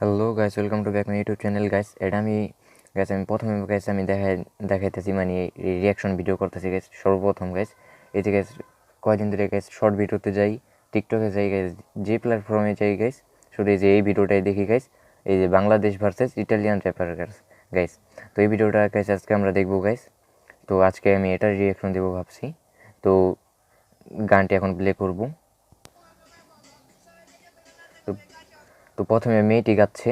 Hello guys welcome to back my YouTube channel guys এটা আমি guys আমি প্রথমে গাইস আমি দেখাই দেখাইতেছি মানে রিয়াকশন ভিডিও করতেছি গাইস সর্বপ্রথম গাইস এই যে গাইস কয়দিন ধরে গাইস শর্ট ভিডিওতে যাই টিকটকে যাই গাইস যে প্ল্যাটফর্মে যাই গাইস শুধু এই যে, এই ভিডিওটাই দেখি গাইস এই যে Bangladesh versus Italian rapper guys guys তো এই ভিডিওটা গাইস আজকে আমরা দেখব গাইস তো আজকে আমি এটার রিয়াকশন দেবো ভাবছি। তো গানটি এখন প্লে করব। তো তো প্রথমে মেয়েটি গাচ্ছে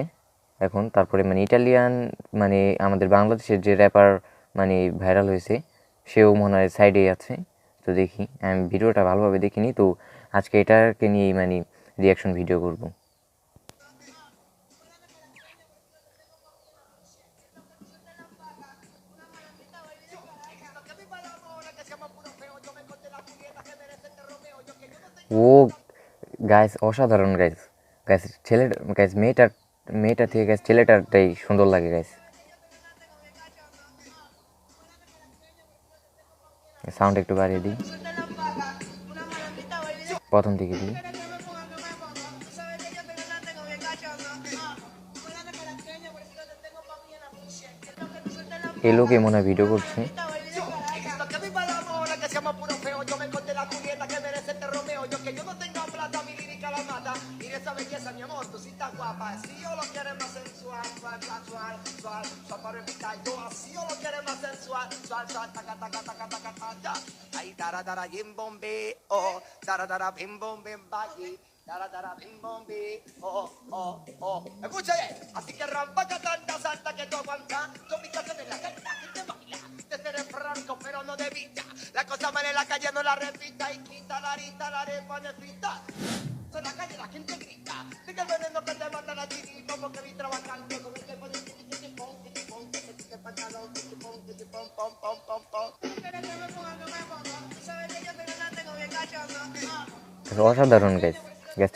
এখন, তারপরে মানে ইটালিয়ান মানে আমাদের বাংলাদেশের যে র্যাপার মানে ভাইরাল হয়েছে, সেও মনে হয় সাইডেই আছে। তো দেখি, আমি ভিডিওটা ভালোভাবে দেখিনি, তো আজকে এটাকে নিয়েই মানে রিয়াকশন ভিডিও করব। ও গাইস অসাধারণ গাইস গাইস ছেলে গাইস মেয়েটার, মেয়েটা থেকে গাইস ছেলেটারটাই সুন্দর লাগে গাইস সাউন্ড একটু বাড়িয়ে দিই। প্রথম থেকে দিই। এই লোকে মনে হয় ভিডিও করছে। Esa mi amor, tú sí estás guapa. Si yo lo quiero más sensual, sual, sual, sual, sual, sual para evitar yo. Así yo lo quiero más sensual, sual, sual, taca, taca, taca, taca, taca. Ahí, dara, dara, yim, bombe, oh, dara, dara, bim, bom, bim, baggy. Dara, dara, bim, bom, bi, oh, oh, oh. Escucha, así que rampa, tanta salta que tú aguantas. Yo mi casa en la canta y te baila. De ser franco, pero no de vista. La cosa mal en la calle no la repita. Y quita la arita, la arepa necesita. La calle la gente grita. De que veneno que te mata la tirito. Porque vi trabajando con el tiempo de tipón, tipón, que pantalón, tipón, tipón, pom, pom, pom, pom. অসাধারণ guys guys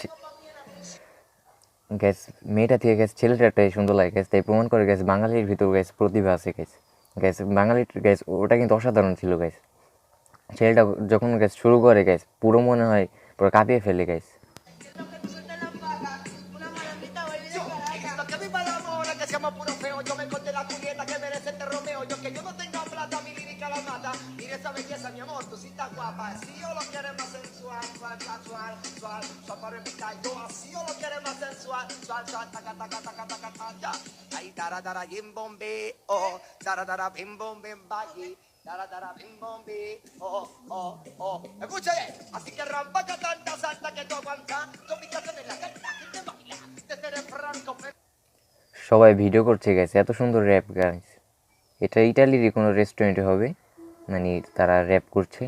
guys মেয়েটা থেকে gas ছেলেটাটাই সুন্দর লাগে gas তাই প্রমাণ করে gas বাঙালির ভিতর গ্যাস প্রতিভা আছে গ্যাস গ্যাস বাঙালির গ্যাস ওটা কিন্তু অসাধারণ ছিল গ্যাস ছেলেটা যখন গ্যাস শুরু করে গ্যাস পুরো মনে হয় পুরো কাঁপিয়ে ফেলে guys Yo me corté la julieta que merece este Romeo. Yo que yo no tenga plata, mi lírica la mata. Mira esa belleza, mi amor, tú sí estás guapa. Si yo lo quiero más sensual, sual, sual, sual, sual, para evitar yo. Así yo lo quiero más sensual, sual, sual, taca, taca, taca, taca, taca. Ahí, dara, dara, yim, bombe, oh, dara, dara, bim, bom, bim, baggy. Dara, dara, bim, bom, bi, oh, oh, oh. Escucha, eh. así que rampa tanta salta que tú aguantas. Yo mi সবাই video করছে গেছে এত সুন্দর rap guys এটা ইটালির কোনো রেস্টুরেন্টে হবে? মানে তারা র্যাপ করছে।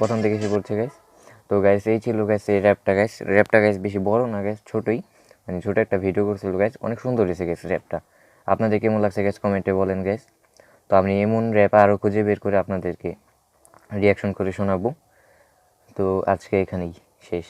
প্রথম থেকে সে বলছে গ্যাস তো গাইস এই ছিল গাইস এই র্যাপটা গ্যাস র্যাপটা গাইস বেশি বড় না গাইস ছোটই। মানে ছোটো একটা ভিডিও করছিল গ্যাস অনেক সুন্দর হয়েছে গেছে র্যাপটা আপনাদের কেমন লাগছে গ্যাস কমেন্টে বলেন গ্যাস তো আমি এমন র্যাপ আরও খুঁজে বের করে আপনাদেরকে রিয়াকশন করে শোনাবো। তো আজকে এখানেই শেষ।